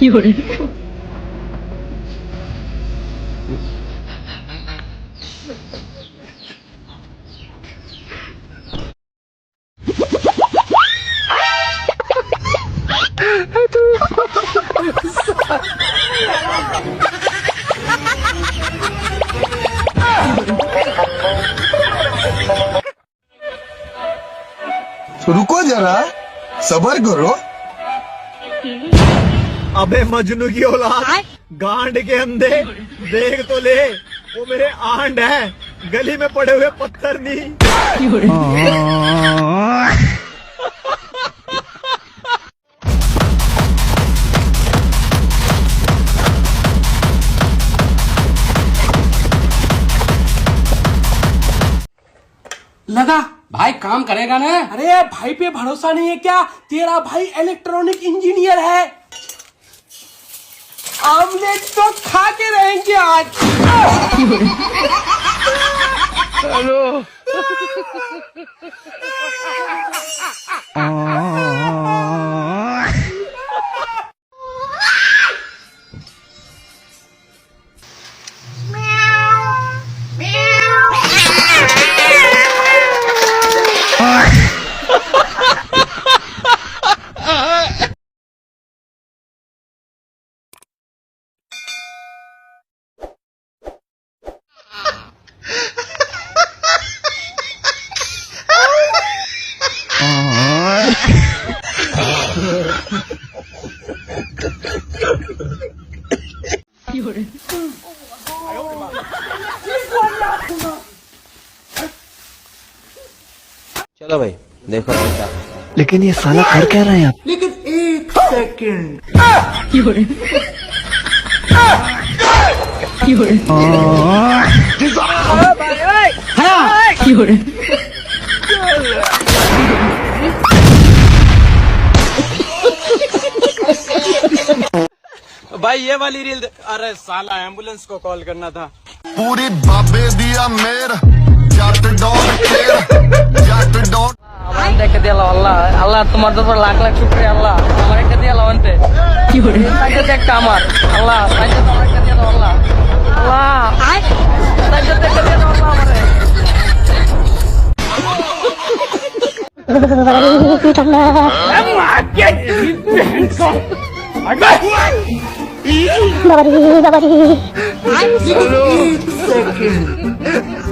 有人。哈哈哈哈哈！रुको जरा सबर करो। अबे मजनू की औलाद गांड के अंधे देख तो ले वो मेरे आंड है गली में पड़े हुए पत्थर नहीं लगा भाई काम करेगा ना? अरे भाई पे भरोसा नहीं है क्या? तेरा भाई इलेक्ट्रॉनिक इंजीनियर है। आमलेट तो खा के रहेंगे आज। चलो भाई देखो बेटा लेकिन ये साला कर क्या रहे हैं आप भाई ये वाली रील अरे साला एम्बुलेंस को कॉल करना था पूरी बाबे दिया मेर जट डॉट केर जट डॉट আমার দেখে দিয়ে আল্লাহ আল্লাহ তোমার তো লাখ লাখ শুক্রিয়া আল্লাহ আমার একটা দিয়ে আনতে কি করে একটা আমার আল্লাহ সাইজে তোমার একটা দিয়ে আল্লাহ আল্লাহ সাইজে একটা দিয়ে আল্লাহ আমারে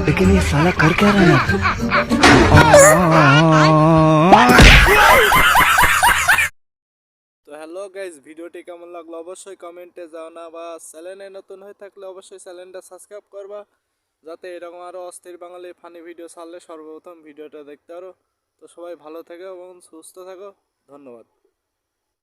लेकिन ये साला कर क्या रहे हैं आप তো হ্যালো গাইজ ভিডিওটি কেমন লাগলো অবশ্যই কমেন্টে যাও না বা চ্যানেলে নতুন হয়ে থাকলে অবশ্যই চ্যানেলটা সাবস্ক্রাইব করবা যাতে এরকম আরও অস্থির বাঙালি ফানি ভিডিও ছাড়লে সর্বপ্রথম ভিডিওটা দেখতে পারো তো সবাই ভালো থেকো এবং সুস্থ থাকো ধন্যবাদ